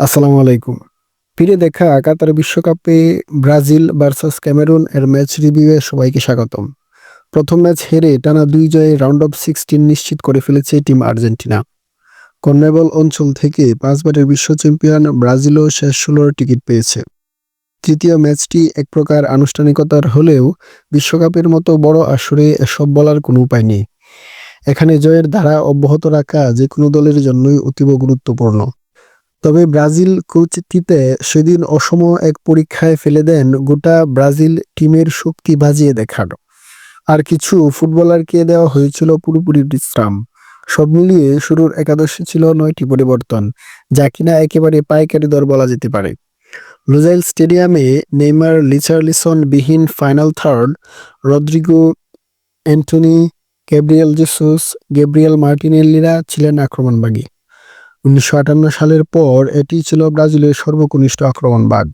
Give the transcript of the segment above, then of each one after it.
আসসালামু আলাইকুম। ফিরে দেখা, কাতার বিশ্বকাপে ব্রাজিল ভার্সাস ক্যামেরুন এর ম্যাচ রিভিউয়ে সবাইকে স্বাগতম। প্রথম ম্যাচ হেরে টানা দুই জয়ে রাউন্ড অফ সিক্সটিন নিশ্চিত করে ফেলেছে টিম আর্জেন্টিনা। কর্নেবল অঞ্চল থেকে পাঁচবারের বিশ্ব চ্যাম্পিয়ন ব্রাজিলও শেষ ষোলোর টিকিট পেয়েছে। তৃতীয় ম্যাচটি এক প্রকার আনুষ্ঠানিকতার হলেও বিশ্বকাপের মতো বড় আসরে এসব বলার কোনো উপায় নেই। এখানে জয়ের ধারা অব্যাহত রাখা যে কোনো দলের জন্যই অতীব গুরুত্বপূর্ণ। তবে ব্রাজিল কোচটিতে সেদিন অসম এক পরীক্ষায় ফেলে দেন গোটা ব্রাজিল টিমের শক্তি বাজিয়ে দেখানো। আর কিছু ফুটবলারকে দেওয়া হয়েছিল পুরোপুরি বিশ্রাম। সব মিলিয়ে শুরুর একাদশে ছিল নয়টি পরিবর্তন, যা কিনা একেবারে পাইকারি দর বলা যেতে পারে। লুজাইল স্টেডিয়ামে নেইমার লিচারলিসন বিহীন final third, Rodrygo Antony Gabriel Jesus Gabriel মার্টিনেল্লিরা ছিলেন আক্রমণবাগী। উনিশশো আটান্ন সালের পর এটি ছিল ব্রাজিলের সর্বকনিষ্ঠ আক্রমণ বাগ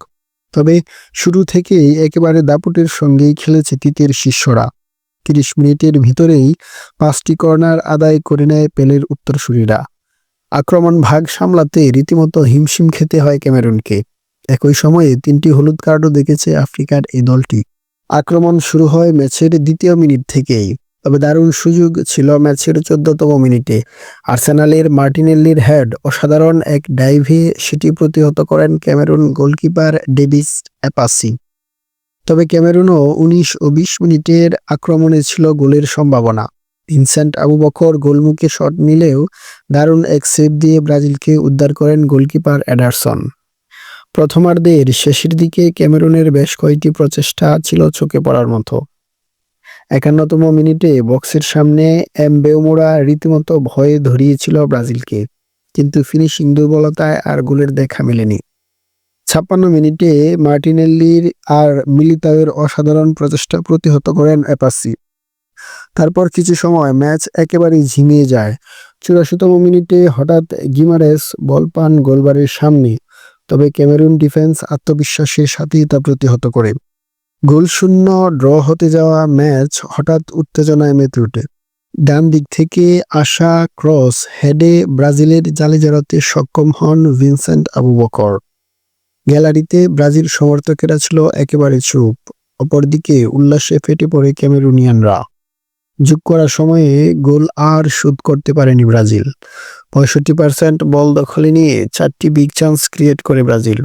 তবে শুরু থেকেই একেবারে দাপুটের সঙ্গেই খেলেছে তৃতীয় শিষ্যরা। তিরিশ মিনিটের ভিতরেই পাঁচটি কর্নার আদায় করে নেয় পেলের উত্তরসূরিরা। আক্রমণ ভাগ সামলাতে রীতিমতো হিমশিম খেতে হয় ক্যামেরুনকে। একই সময়ে তিনটি হলুদ কার্ডও দেখেছে আফ্রিকার এই দলটি। আক্রমণ শুরু হয় ম্যাচের দ্বিতীয় মিনিট থেকেই। তবে দারুণ সুযোগ ছিল ম্যাচের চোদ্দতম মিনিটে। আর্সেনালের মার্টিনেল্লির হেড অসাধারণ এক ডাইভে সেটি প্রতিহত করেন ক্যামেরুন গোলকিপার ডেভিস অ্যাপাসি। তবে ক্যামেরুনও উনিশ ও বিশ মিনিটের আক্রমণে ছিল গোলের সম্ভাবনা। ভিনসেন্ট আবু বকর গোলমুখে শট নিলেও দারুণ এক সেভ দিয়ে ব্রাজিলকে উদ্ধার করেন গোলকিপার অ্যাডারসন। প্রথমার্ধের শেষের দিকে ক্যামেরুনের বেশ কয়েকটি প্রচেষ্টা ছিল চোখে পড়ার মতো। একান্নতম মিনিটে বক্সের সামনে এমবেউমোরা রীতিমতো ভয়ে ধরিয়েছিল ব্রাজিলকে, কিন্তু ফিনিশিং দুর্বলতায় আর গোলের দেখা মেলেনি। ছাপ্পান্ন মিনিটে মার্টিনেল্লির আর মিলিতাওয়ের অসাধারণ প্রচেষ্টা প্রতিহত করেন অ্যাপাসি। তারপর কিছু সময় ম্যাচ একেবারেই ঝিমিয়ে যায়। চুরাশিতম মিনিটে হঠাৎ গিমারেস বল পান গোলবারের সামনে, তবে ক্যামেরুন ডিফেন্স আত্মবিশ্বাসের সাথেই তা প্রতিহত করে। গোলশূন্য ড্র হতে যাওয়া ম্যাচ হঠাৎ উত্তেজনায় মেতে ওঠে। ডান দিক থেকে আসা ক্রস হেডে ব্রাজিলের জালে জড়াতে সক্ষম হন ভিনসেন্ট আবু বকর গ্যালারিতে ব্রাজিল সমর্থকেরা ছিল একেবারে চুপ, অপরদিকে উল্লাসে ফেটে পড়ে ক্যামেরুনিয়ানরা। যোগ করার সময়ে গোল আর শোধ করতে পারেনি ব্রাজিল। পঁয়ষট্টি পার্সেন্ট বল দখলে নিয়ে চারটি বিগ চান্স ক্রিয়েট করে ব্রাজিল।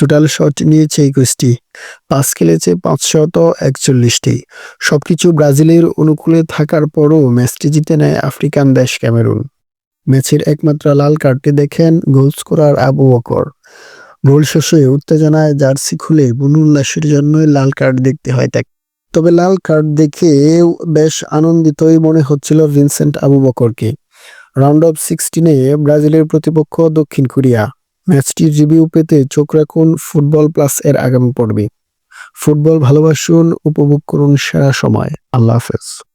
টোটাল শট নিয়েছে একুশটি পাস খেলেছে পাঁচশত একচল্লিশটি। সবকিছু ব্রাজিলের অনুকূলে থাকার পরও ম্যাচটি জিতে নেয় আফ্রিকান দেশ ক্যামেরুন। ম্যাচের একমাত্র লাল কার্ডটি দেখেন goal scorer Abu Bakar. Goal শেষে উত্তেজনায় জার্সি খুলে বুনুল্লাসের জন্যই লাল কার্ড দেখতে হয় তাকে। তবে লাল কার্ড দেখে বেশ আনন্দিতই মনে হচ্ছিল ভিনসেন্ট আবু বকরকে। রাউন্ড অফ সিক্সটিনে ব্রাজিলের প্রতিপক্ষ দক্ষিণ কোরিয়া। ম্যাচটির রিভিউ পেতে চোখ রাখুন ফুটবল প্লাস এর আগামী পর্বে। ফুটবল ভালোবাসুন, উপভোগ করুন সেরা সময়। আল্লাহ হাফেজ।